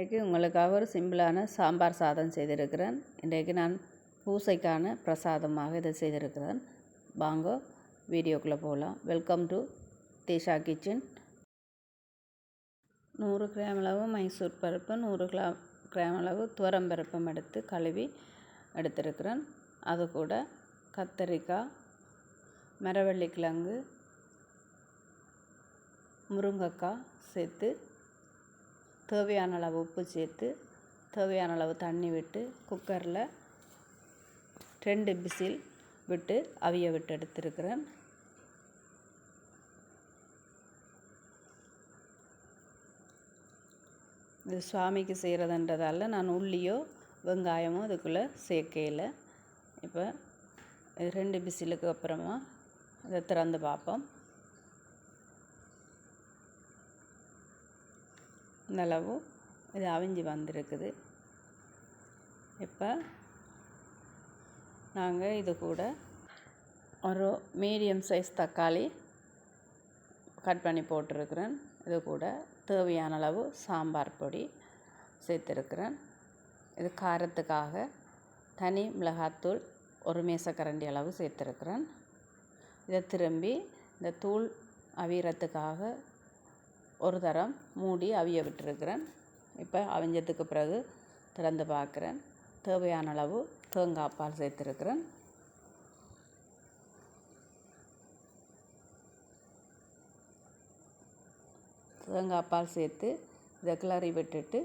இன்றைக்கு உங்களுக்காக ஒரு சிம்பிளான சாம்பார் சாதம் செய்திருக்கிறேன். இன்றைக்கு நான் பூசைக்கான பிரசாதமாக இதை செய்திருக்கிறேன். வாங்க வீடியோக்குள்ளே போகலாம். வெல்கம் டு தீஷா கிச்சன் நூறு கிராம் அளவு மைசூர் பருப்பு நூறு கிராம் கிராம் அளவு துவரம் பருப்பும் எடுத்து கழுவி எடுத்திருக்கிறேன். அது கூட கத்தரிக்காய் மரவள்ளி கிழங்கு முருங்கைக்காய் சேர்த்து தேவையான அளவு உப்பு சேர்த்து தேவையான அளவு தண்ணி விட்டு குக்கரில் ரெண்டு பிசில் விட்டு அவிய விட்டு எடுத்துருக்கிறேன். இது சுவாமிக்கு செய்கிறதுன்றதால நான் உள்ளியோ வெங்காயமோ இதுக்குள்ளே சேர்க்கையில். இப்போ ரெண்டு பிசிலுக்கு அப்புறமா இதை திறந்து பார்ப்போம். இந்த அளவு இது அவிஞ்சு வந்திருக்குது. இப்போ நாங்கள் இது கூட ஒரு மீடியம் சைஸ் தக்காளி கட் பண்ணி போட்டிருக்கிறேன். இது கூட தேவையான அளவு சாம்பார் பொடி சேர்த்துருக்கிறேன். இது காரத்துக்காக தனி மிளகாத்தூள் ஒரு மேசக்கரண்டி அளவு சேர்த்துருக்குறேன். இதை திரும்பி இந்த தூள் அவியறத்துக்காக ஒரு தரம் மூடி அவிய விட்டுருக்கிறேன். இப்போ அவிஞ்சதுக்கு பிறகு திறந்து பார்க்குறேன். தேவையான அளவு தேங்காய் பால் சேர்த்துருக்குறேன். தேங்காய் பால் சேர்த்து இதை கிளறி விட்டுட்டு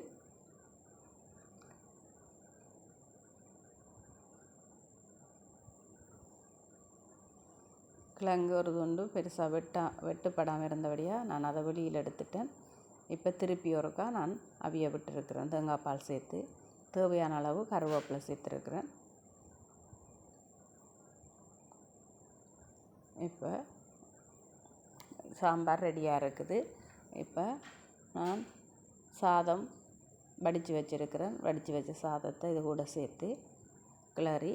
கிழங்கு ஒரு துண்டு பெருசாக வெட்டா வெட்டுப்படாமல் இருந்தபடியாக நான் அதை வெளியில் எடுத்துட்டேன். இப்போ திருப்பி ஒருக்கா நான் அவிய விட்டுருக்கிறேன். தேங்காய் பால் சேர்த்து தேவையான அளவு கருவேப்பிலை சேர்த்துருக்குறேன். இப்போ சாம்பார் ரெடியாக இருக்குது. இப்போ நான் சாதம் வடித்து வச்சுருக்கிறேன். வடித்து வச்ச சாதத்தை இது கூட சேர்த்து கிளறி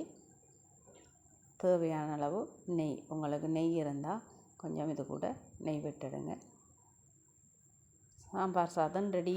தேவையான அளவு நெய். உங்களுக்கு நெய் இருந்தால் கொஞ்சம் இது கூட நெய் விட்டுடுங்க. சாம்பார் சாதம் ரெடி